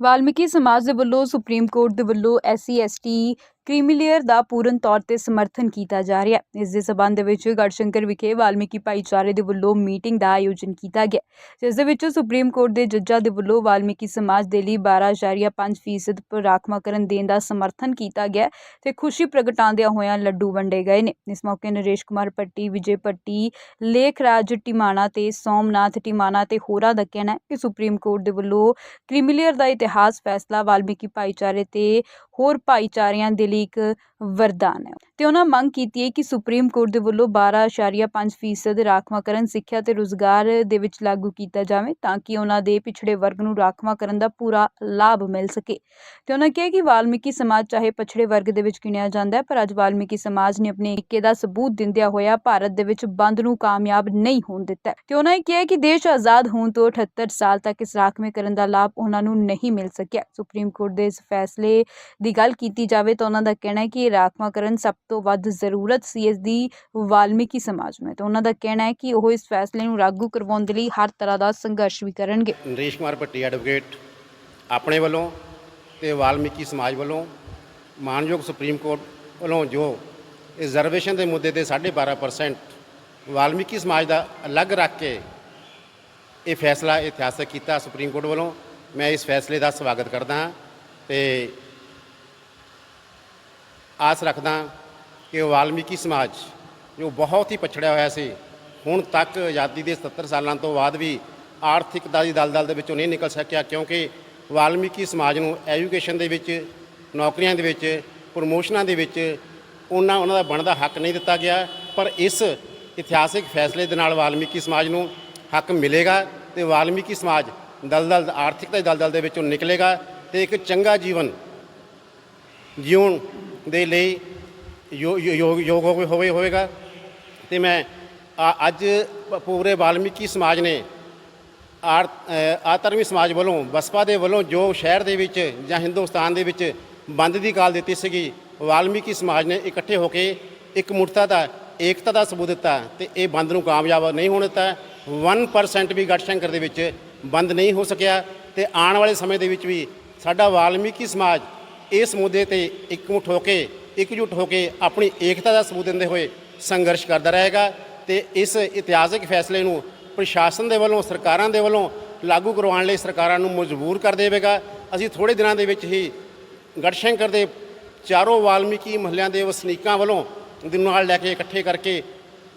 ਵਾਲਮੀਕੀ ਸਮਾਜ ਦੇ ਵੱਲੋਂ ਸੁਪਰੀਮ ਕੋਰਟ ਦੇ ਵੱਲੋਂ ਐਸਸੀ ਐਸਟੀ ਕ੍ਰੀਮੀਲੇਅਰ ਦਾ ਪੂਰਨ ਤੌਰ ਤੇ ਸਮਰਥਨ ਕੀਤਾ ਜਾ ਰਿਹਾ ਹੈ। ਇਸ ਦੇ ਸਬੰਧ ਦੇ ਵਿੱਚ ਗੜਸ਼ੰਕਰ ਵਿਖੇ ਵਾਲਮੀਕੀ ਭਾਈਚਾਰੇ ਦੇ ਵੱਲੋਂ ਮੀਟਿੰਗ ਦਾ ਆਯੋਜਨ ਕੀਤਾ ਗਿਆ। ਜਿਸ ਦੇ ਵਿੱਚ ਸੁਪਰੀਮ ਕੋਰਟ ਦੇ ਜੱਜਾਂ ਦੇ ਵੱਲੋਂ ਵਾਲਮੀਕੀ ਸਮਾਜ ਦੇ ਲਈ 12.5% ਪਰ ਰਾਖਵਾਂਕਰਨ ਦੇਣ ਦਾ ਸਮਰਥਨ ਕੀਤਾ ਗਿਆ ਤੇ ਖੁਸ਼ੀ ਪ੍ਰਗਟਾਉਂਦਿਆਂ ਹੋਇਆਂ ਲੱਡੂ ਵੰਡੇ ਗਏ ਨੇ। ਇਸ ਮੌਕੇ ਨਰੇਸ਼ ਕੁਮਾਰ ਪੱਟੀ ਵਿਜੇ ਪੱਟੀ ਲੇਖ ਰਾਜ ਟਿਮਾਣਾ ਤੇ ਸੋਮਨਾਥ ਟਿਮਾਣਾ ਤੇ ਹੋਰਾਂ ਦਾ ਕਹਿਣਾ ਹੈ ਕਿ ਸੁਪਰੀਮ ਕੋਰਟ ਦੇ ਵੱਲੋਂ ਕ੍ਰੀਮੀਲੇਅਰ ਦਾ ਇਤਿਹਾਸ ਫੈਸਲਾ ਵਾਲਮੀਕੀ ਭਾਈਚਾਰੇ ਤੇ ਹੋਰ ਭਾਈਚਾਰਿਆਂ ਦੇ ਲਈ ਇੱਕ ਵਰਦਾਨ ਹੈ। ਤੇ ਉਹਨਾਂ ਮੰਗ ਕੀਤੀ ਹੈ ਕਿ ਸੁਪਰੀਮ ਕੋਰਟ ਦੇ ਵੱਲੋਂ 12.5% ਰਾਖਵਾਂਕਰਨ ਸਿੱਖਿਆ ਤੇ ਰੁਜ਼ਗਾਰ ਦੇ ਵਿੱਚ ਲਾਗੂ ਕੀਤਾ ਜਾਵੇ ਤਾਂ ਕਿ ਉਹਨਾਂ ਦੇ ਪਿਛੜੇ ਵਰਗ ਨੂੰ ਰਾਖਵਾਂਕਰਨ ਦਾ ਪੂਰਾ ਲਾਭ ਮਿਲ ਸਕੇ। ਤੇ ਉਹਨਾਂ ਕਿਹਾ ਕਿ ਵਾਲਮੀਕੀ ਸਮਾਜ ਚਾਹੇ ਪਿਛੜੇ ਵਰਗ ਦੇ ਵਿੱਚ ਗਿਣਿਆ ਜਾਂਦਾ ਹੈ, ਪਰ ਅੱਜ ਵਾਲਮੀਕੀ ਸਮਾਜ ਨੇ ਆਪਣੇ ਏਕੇ ਦਾ ਸਬੂਤ ਦਿੰਦਿਆਂ ਹੋਇਆ ਭਾਰਤ ਦੇ ਵਿੱਚ ਬੰਦ ਨੂੰ ਕਾਮਯਾਬ ਨਹੀਂ ਹੋਣ ਦਿੱਤਾ। ਤੇ ਉਹਨਾਂ ਨੇ ਕਿਹਾ ਕਿ ਦੇਸ਼ ਆਜ਼ਾਦ ਹੋਣ ਤੋਂ 78 ਸਾਲ ਤੱਕ ਇਸ ਰਾਖਵੇਂਕਰਨ ਦਾ ਲਾਭ ਉਹਨਾਂ ਨੂੰ ਨਹੀਂ ਮਿਲ ਸਕਿਆ। ਸੁਪਰੀਮ ਕੋਰਟ ਦੇ ਇਸ ਫੈਸਲੇ ਦੀ ਗੱਲ ਕੀਤੀ ਜਾਵੇ ਤਾਂ ਉਹਨਾਂ ਦਾ ਕਹਿਣਾ ਹੈ ਕਿ ਇਹ ਰਾਖਵਾਂਕਰਨ ਸਭ ਤੋਂ ਵੱਧ ਜ਼ਰੂਰਤ ਸੀ ਇਸ ਦੀ ਵਾਲਮੀਕੀ ਸਮਾਜ ਨੂੰ। ਹੈ ਤੇ ਉਹਨਾਂ ਦਾ ਕਹਿਣਾ ਹੈ ਕਿ ਉਹ ਇਸ ਫੈਸਲੇ ਨੂੰ ਲਾਗੂ ਕਰਵਾਉਣ ਦੇ ਲਈ ਹਰ ਤਰ੍ਹਾਂ ਦਾ ਸੰਘਰਸ਼ ਵੀ ਕਰਨਗੇ। ਨਰੇਸ਼ ਕੁਮਾਰ ਭੱਟੀ ਐਡਵੋਕੇਟ ਆਪਣੇ ਵੱਲੋਂ ਤੇ ਵਾਲਮੀਕੀ ਸਮਾਜ ਵੱਲੋਂ ਮਾਨਯੋਗ ਸੁਪਰੀਮ ਕੋਰਟ ਵੱਲੋਂ ਜੋ ਰਿਜ਼ਰਵੇਸ਼ਨ ਦੇ ਮੁੱਦੇ ਤੇ 12.5% ਵਾਲਮੀਕੀ ਸਮਾਜ ਦਾ ਅਲੱਗ ਰੱਖ ਕੇ ਇਹ ਫੈਸਲਾ ਇਤਿਹਾਸਕ ਕੀਤਾ ਸੁਪਰੀਮ ਕੋਰਟ ਵੱਲੋਂ, ਮੈਂ ਇਸ ਫੈਸਲੇ ਦਾ ਸਵਾਗਤ ਕਰਦਾ ਹਾਂ ਤੇ ਆਸ ਰੱਖਦਾ ਕਿ ਵਾਲਮੀਕੀ ਸਮਾਜ, ਜੋ ਬਹੁਤ ਹੀ ਪਛੜਿਆ ਹੋਇਆ ਸੀ, ਹੁਣ ਤੱਕ ਆਜ਼ਾਦੀ ਦੇ 77 ਸਾਲਾਂ ਤੋਂ ਬਾਅਦ ਵੀ ਆਰਥਿਕਤਾ ਦੀ ਦਲਦਲ ਦੇ ਵਿੱਚੋਂ ਨਹੀਂ ਨਿਕਲ ਸਕਿਆ, ਕਿਉਂਕਿ ਵਾਲਮੀਕੀ ਸਮਾਜ ਨੂੰ ਐਜੂਕੇਸ਼ਨ ਦੇ ਵਿੱਚ, ਨੌਕਰੀਆਂ ਦੇ ਵਿੱਚ, ਪ੍ਰਮੋਸ਼ਨਾਂ ਦੇ ਵਿੱਚ ਉਹਨਾਂ ਉਹਨਾਂ ਦਾ ਬਣਦਾ ਹੱਕ ਨਹੀਂ ਦਿੱਤਾ ਗਿਆ। ਪਰ ਇਸ ਇਤਿਹਾਸਿਕ ਫੈਸਲੇ ਦੇ ਨਾਲ ਵਾਲਮੀਕੀ ਸਮਾਜ ਨੂੰ ਹੱਕ ਮਿਲੇਗਾ ਤੇ ਵਾਲਮੀਕੀ ਸਮਾਜ ਦਲਦਲ, ਆਰਥਿਕਤਾ ਦੀ ਦਲਦਲ ਦੇ ਵਿੱਚੋਂ ਨਿਕਲੇਗਾ ਤੇ ਇੱਕ ਚੰਗਾ ਜੀਵਨ ਜਿਉਣ ਦੇ ਲਈ ਯੋ- ਯੋ- ਯੋਗ ਯੋਗ ਹੋਵੇ- ਹੋਵੇ ਹੋਵੇਗਾ। ਤੇ ਮੈਂ ਆ- ਅੱਜ ਪ- ਪੂਰੇ ਵਾਲਮੀਕੀ ਸਮਾਜ ਨੇ ਆਰ ਅ, ਆਤਰਮੀ ਸਮਾਜ ਵੱਲੋਂ ਬਸਪਾ ਦੇ ਵੱਲੋਂ ਜੋ ਸ਼ਹਿਰ ਦੇ ਵਿੱਚ ਜਾਂ ਹਿੰਦੁਸਤਾਨ ਦੇ ਵਿੱਚ ਬੰਦ ਦੀ ਕਾਲ ਦਿੱਤੀ ਸੀਗੀ ਵਾਲਮੀਕੀ ਸਮਾਜ ਨੇ ਇਕੱਠੇ ਹੋ ਕੇ ਇੱਕ ਮੁਰਤਾ ਦਾ ਏਕਤਾ ਦਾ ਸਬੂਤ ਦਿੱਤਾ ਤੇ ਇਹ ਬੰਦ ਨੂੰ ਕਾਮਯਾਬ ਨਹੀਂ ਹੋਣ ਦਿੱਤਾ। 1% ਵੀ ਗੜਸ਼ੰਕਰ ਦੇ ਵਿੱਚ ਬੰਦ ਨਹੀਂ ਹੋ ਸਕਿਆ ਤੇ ਆਉਣ ਵਾਲੇ ਸਮੇਂ ਦੇ ਵਿੱਚ ਵੀ ਸਾਡਾ ਵਾਲਮੀਕੀ ਸਮਾਜ ਇਸ ਮੁੱਦੇ ਤੇ ਇਕਮੁੱਠ ਹੋ ਕੇ ਇਕਜੁੱਟ ਹੋ ਕੇ ਆਪਣੀ ਏਕਤਾ ਦਾ ਸਬੂਤ ਦਿੰਦੇ ਹੋਏ ਸੰਘਰਸ਼ ਕਰਦਾ ਰਹੇਗਾ ਤੇ ਇਸ ਇਤਿਹਾਸਿਕ ਫੈਸਲੇ ਨੂੰ ਪ੍ਰਸ਼ਾਸਨ ਦੇ ਵੱਲੋਂ, ਸਰਕਾਰਾਂ ਦੇ ਵੱਲੋਂ ਲਾਗੂ ਕਰਵਾਉਣ ਲਈ ਸਰਕਾਰਾਂ ਨੂੰ ਮਜਬੂਰ ਕਰ ਦੇਵੇਗਾ। ਅਸੀਂ ਥੋੜੇ ਦਿਨਾਂ ਦੇ ਵਿੱਚ ਹੀ ਗੜਸ਼ੰਕਰ ਦੇ ਚਾਰੋਂ ਵਾਲਮੀਕੀ ਮਹੱਲਿਆਂ ਦੇ ਵਸਨੀਕਾਂ ਵੱਲੋਂ ਦੇ ਨਾਲ ਲੈ ਕੇ ਇਕੱਠੇ ਕਰਕੇ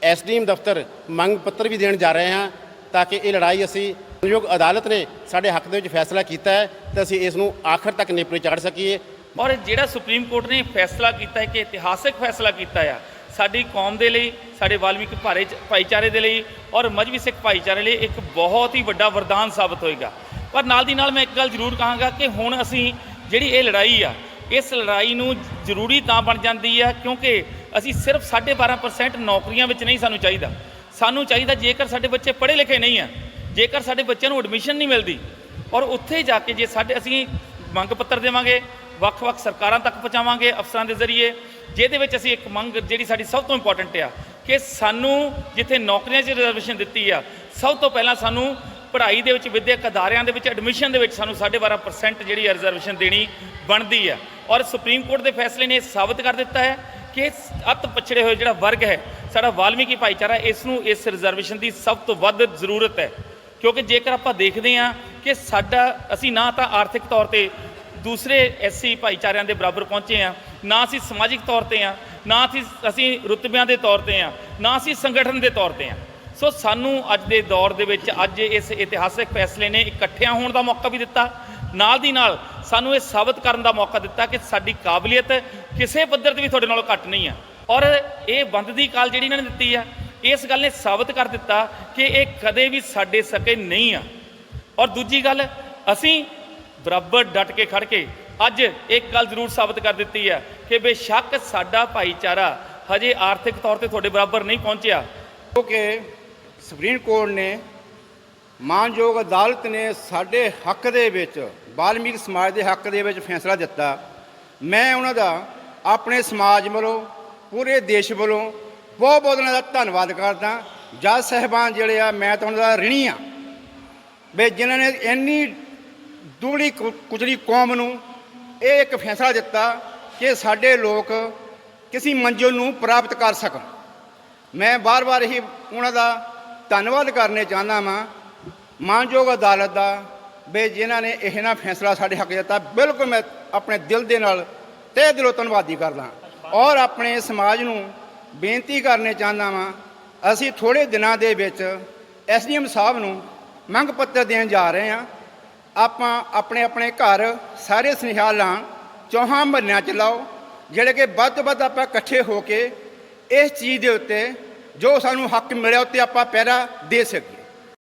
ਐਸਡੀਐਮ ਦਫ਼ਤਰ ਮੰਗ ਪੱਤਰ ਵੀ ਦੇਣ ਜਾ ਰਹੇ ਹਾਂ ਤਾਂ ਕਿ ਇਹ ਲੜਾਈ ਅਸੀਂ ਸੰਯੋਗ ਅਦਾਲਤ ਨੇ ਸਾਡੇ ਹੱਕ ਦੇ ਵਿੱਚ ਫੈਸਲਾ ਕੀਤਾ ਹੈ ਤੇ ਅਸੀਂ ਇਸ ਨੂੰ ਆਖਰ ਤੱਕ ਨੇਪਰੇ ਚਾੜ ਸਕੀਏ। ਔਰ ਜਿਹੜਾ ਸੁਪਰੀਮ ਕੋਰਟ ਨੇ ਫੈਸਲਾ ਕੀਤਾ ਹੈ ਕਿ ਇਤਿਹਾਸਿਕ ਫੈਸਲਾ ਕੀਤਾ ਆ, ਸਾਡੀ ਕੌਮ ਦੇ ਲਈ, ਸਾਡੇ ਵਾਲਮੀਕ ਭਾਰੇ ਭਾਈਚਾਰੇ ਦੇ ਲਈ ਔਰ ਮਜਬੀ ਸਿੱਖ ਭਾਈਚਾਰੇ ਲਈ ਇੱਕ ਬਹੁਤ ਹੀ ਵੱਡਾ ਵਰਦਾਨ ਸਾਬਤ ਹੋਏਗਾ। ਪਰ ਨਾਲ ਦੀ ਨਾਲ ਮੈਂ ਇੱਕ ਗੱਲ ਜ਼ਰੂਰ ਕਹਾਂਗਾ ਕਿ ਹੁਣ ਅਸੀਂ ਜਿਹੜੀ ਇਹ ਲੜਾਈ ਆ, ਇਸ ਲੜਾਈ ਨੂੰ ਜ਼ਰੂਰੀ ਤਾਂ ਬਣ ਜਾਂਦੀ ਆ ਕਿਉਂਕਿ ਅਸੀਂ ਸਿਰਫ 12.5% ਨੌਕਰੀਆਂ ਵਿੱਚ ਨਹੀਂ ਸਾਨੂੰ ਚਾਹੀਦਾ। ਸਾਨੂੰ ਚਾਹੀਦਾ ਜੇਕਰ ਸਾਡੇ ਬੱਚੇ ਪੜ੍ਹੇ ਲਿਖੇ ਨਹੀਂ ਆ, ਜੇਕਰ ਸਾਡੇ ਬੱਚਿਆਂ ਨੂੰ ਐਡਮਿਸ਼ਨ ਨਹੀਂ ਮਿਲਦੀ, ਔਰ ਉੱਥੇ ਜਾ ਕੇ ਜੇ ਸਾਡੇ ਅਸੀਂ ਮੰਗ ਪੱਤਰ ਦੇਵਾਂਗੇ ਵੱਖ-ਵੱਖ ਸਰਕਾਰਾਂ ਤੱਕ ਪਹੁੰਚਾਵਾਂਗੇ ਅਫਸਰਾਂ ਦੇ ਜ਼ਰੀਏ, ਜਿਹਦੇ ਵਿੱਚ ਅਸੀਂ ਇੱਕ ਮੰਗ ਜਿਹੜੀ ਸਾਡੀ ਸਭ ਤੋਂ ਇੰਪੋਰਟੈਂਟ ਆ, ਕਿ ਸਾਨੂੰ ਜਿੱਥੇ ਨੌਕਰੀਆਂ 'ਚ ਰਿਜ਼ਰਵੇਸ਼ਨ ਦਿੱਤੀ ਆ, ਸਭ ਤੋਂ ਪਹਿਲਾਂ ਸਾਨੂੰ ਪੜ੍ਹਾਈ ਦੇ ਵਿੱਚ ਵਿਦਿਅਕ ਅਦਾਰਿਆਂ ਦੇ ਵਿੱਚ ਐਡਮਿਸ਼ਨ ਦੇ ਵਿੱਚ ਸਾਨੂੰ 12.5% ਜਿਹੜੀ ਰਿਜ਼ਰਵੇਸ਼ਨ ਦੇਣੀ ਬਣਦੀ ਆ। ਔਰ ਸੁਪਰੀਮ ਕੋਰਟ ਦੇ ਫੈਸਲੇ ਨੇ ਇਹ ਸਾਬਤ ਕਰ ਦਿੱਤਾ ਹੈ ਕਿ ਅਤ ਪਛੜੇ ਹੋਏ ਜਿਹੜਾ ਵਰਗ ਹੈ, ਸਾਡਾ ਵਾਲਮੀਕੀ ਭਾਈਚਾਰਾ ਇਸ ਨੂੰ ਇਸ ਰਿਜ਼ਰਵੇਸ਼ਨ ਦੀ ਸਭ ਤੋਂ ਵੱਧ ਜ਼ਰੂਰਤ ਹੈ। ਕਿਉਂਕਿ ਜੇਕਰ ਆਪਾਂ ਦੇਖਦੇ ਹਾਂ ਕਿ ਸਾਡਾ, ਅਸੀਂ ਨਾ ਤਾਂ ਆਰਥਿਕ ਤੌਰ ਤੇ ਦੂਸਰੇ ਐਸਸੀ ਭਾਈਚਾਰਿਆਂ ਦੇ ਬਰਾਬਰ ਪਹੁੰਚੇ ਆ ਨਾ ਅਸੀਂ ਸਮਾਜਿਕ ਤੌਰ ਤੇ ਆ ਨਾ ਅਸੀਂ ਅਸੀਂ ਰੁਤਬਿਆਂ ਦੇ ਤੌਰ ਤੇ ਆ ਨਾ ਅਸੀਂ ਸੰਗਠਨ ਦੇ ਤੌਰ ਤੇ ਆ ਸੋ ਸਾਨੂੰ ਅੱਜ ਦੇ ਦੌਰ ਦੇ ਵਿੱਚ ਅੱਜ ਇਸ ਇਤਿਹਾਸਕ ਫੈਸਲੇ ਨੇ ਇਕੱਠਿਆਂ ਹੋਣ ਦਾ ਮੌਕਾ ਵੀ ਦਿੱਤਾ। ਨਾਲ ਦੀ ਨਾਲ ਸਾਨੂੰ ਇਹ ਸਾਬਤ ਕਰਨ ਦਾ ਮੌਕਾ ਦਿੱਤਾ ਕਿ ਸਾਡੀ ਕਾਬਲੀਅਤ ਕਿਸੇ ਪੱਧਰ ਤੇ ਵੀ ਤੁਹਾਡੇ ਨਾਲੋਂ ਘੱਟ ਨਹੀਂ ਆ। ਔਰ ਇਹ ਬੰਦ ਦੀ ਕਾਲ ਜਿਹੜੀ ਇਹਨਾਂ ਨੇ ਦਿੱਤੀ ਆ, ਇਸ ਗੱਲ ਨੇ ਸਾਬਤ ਕਰ ਦਿੱਤਾ ਕਿ ਇਹ ਕਦੇ ਵੀ ਸਾਡੇ ਸਕੇ ਨਹੀਂ ਆ। ਔਰ ਦੂਜੀ ਗੱਲ, ਅਸੀਂ ਬਰਾਬਰ ਡਟ ਕੇ ਖੜ ਕੇ ਅੱਜ ਇੱਕ ਗੱਲ ਜ਼ਰੂਰ ਸਾਬਤ ਕਰ ਦਿੱਤੀ ਹੈ ਕਿ ਬੇਸ਼ੱਕ ਸਾਡਾ ਭਾਈਚਾਰਾ ਹਜੇ ਆਰਥਿਕ ਤੌਰ ਤੇ ਤੁਹਾਡੇ ਬਰਾਬਰ ਨਹੀਂ ਪਹੁੰਚਿਆ। ਕਿਉਂਕਿ ਸੁਪਰੀਮ ਕੋਰਟ ਨੇ ਮਾਨਯੋਗ ਅਦਾਲਤ ਨੇ ਸਾਡੇ ਹੱਕ ਦੇ ਵਿੱਚ, ਬਾਲਮੀਕ ਸਮਾਜ ਦੇ ਹੱਕ ਦੇ ਵਿੱਚ ਫੈਸਲਾ ਦਿੱਤਾ। ਮੈਂ ਉਹਨਾਂ ਦਾ, ਆਪਣੇ ਸਮਾਜ ਵੱਲੋਂ, ਪੂਰੇ ਦੇਸ਼ ਵੱਲੋਂ ਬਹੁਤ ਬਹੁਤ ਉਹਨਾਂ ਦਾ ਧੰਨਵਾਦ ਕਰਦਾ। ਜੱਜ ਸਾਹਿਬਾਨ ਜਿਹੜੇ ਆ, ਮੈਂ ਤਾਂ ਉਹਨਾਂ ਦਾ ਰਿਣੀ ਆ ਵੀ ਜਿਨ੍ਹਾਂ ਨੇ ਇੰਨੀ ਦੁਬਲੀ ਕੁ- ਕੁਚਲੀ ਕੌਮ ਨੂੰ ਇਹ ਇੱਕ ਫੈਸਲਾ ਦਿੱਤਾ ਕਿ ਸਾਡੇ ਲੋਕ ਕਿਸੇ ਮੰਜ਼ਿਲ ਨੂੰ ਪ੍ਰਾਪਤ ਕਰ ਸਕਣ। ਮੈਂ ਬਾਰ-ਬਾਰ ਹੀ ਉਹਨਾਂ ਦਾ ਧੰਨਵਾਦ ਕਰਨੇ ਚਾਹੁੰਦਾ ਵਾਂ। ਮਾਨਯੋਗ ਅਦਾਲਤ ਦਾ, ਵੀ ਜਿਨ੍ਹਾਂ ਨੇ ਇਹ ਨਾ ਫੈਸਲਾ ਸਾਡੇ ਹੱਕ ਦਿੱਤਾ, ਬਿਲਕੁਲ ਮੈਂ ਆਪਣੇ ਦਿਲ ਦੇ ਨਾਲ ਤਹਿ ਦਿਲੋਂ ਧੰਨਵਾਦੀ ਕਰਦਾ ਔਰ ਆਪਣੇ ਸਮਾਜ ਨੂੰ ਬੇਨਤੀ ਕਰਨੇ ਚਾਹੁੰਦਾ ਵਾਂ, ਅਸੀਂ ਥੋੜੇ ਦਿਨਾਂ ਦੇ ਵਿੱਚ ਐਸਡੀਐਮ ਸਾਹਿਬ ਨੂੰ ਮੰਗ ਪੱਤਰ ਦੇਣ ਜਾ ਰਹੇ ਹਾਂ। ਆਪਾਂ ਆਪਣੇ ਆਪਣੇ ਘਰ ਸਾਰੇ ਸੁਨੇਹਾ ਲਾਂ ਚੌਹਾਂ ਮਹੀਨਿਆਂ ਚ ਲਾਓ, ਜਿਹੜੇ ਕਿ ਵੱਧ ਤੋਂ ਵੱਧ ਆਪਾਂ ਇਕੱਠੇ ਹੋ ਕੇ ਇਸ ਚੀਜ਼ ਦੇ ਉੱਤੇ ਜੋ ਸਾਨੂੰ ਹੱਕ ਮਿਲਿਆ ਉੱਤੇ ਆਪਾਂ ਪਹਿਰਾ ਦੇ ਸਕੀਏ।